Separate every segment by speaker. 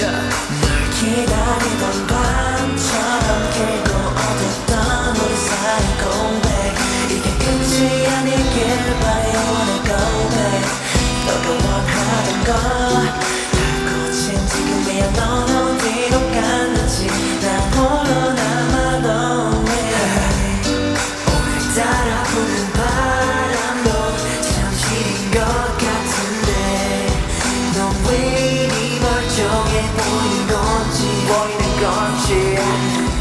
Speaker 1: 널 기다리던 밤처럼 길고 어둡던 우리 사이 공백 이게 끝이 아니길 바래? 고백 너가 원하던 걸 달고친 지금이야 넌 어디로 갔는지 나 홀로 남아도 해 오늘따라 부는 바람도 잠시인 것 같은데 멀쩡해 보이는 건지 보이는 건지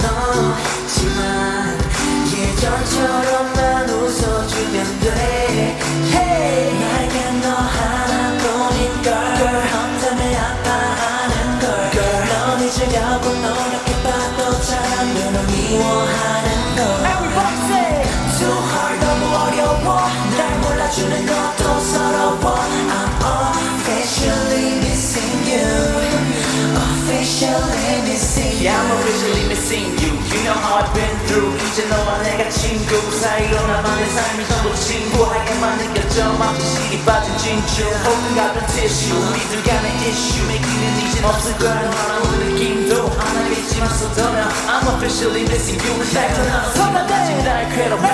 Speaker 1: 너지만 예전처럼만 웃어주면 돼 hey. 나에겐 너 하나뿐인 걸 girl 때문에 아파하는 걸 girl 넌 잊으려고 노력해봐도 잘안돼널 미워하는 걸 Too hard 너무 어려워 날 몰라주는 것 Missing
Speaker 2: Yeah, I'm officially missing you. You know how I've been through. 이제 너와 내가 친구 사이로 나만의 삶이 전부 친구 하게만 느껴져 마치 실이 빠진 진주. 혹은 같은 티슈. 우리들 간의 이슈. 맥기는 이젠 없을 거야. 너랑 오는 느낌도 안 하겠지만 쏟아면 I'm officially missing you. 날 떠나서 선단까지 날 괴롭히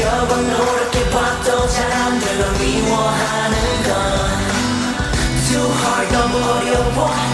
Speaker 1: 여보 노력해봐도 사람들을 미워하는 건 Too hard 너무 어려워.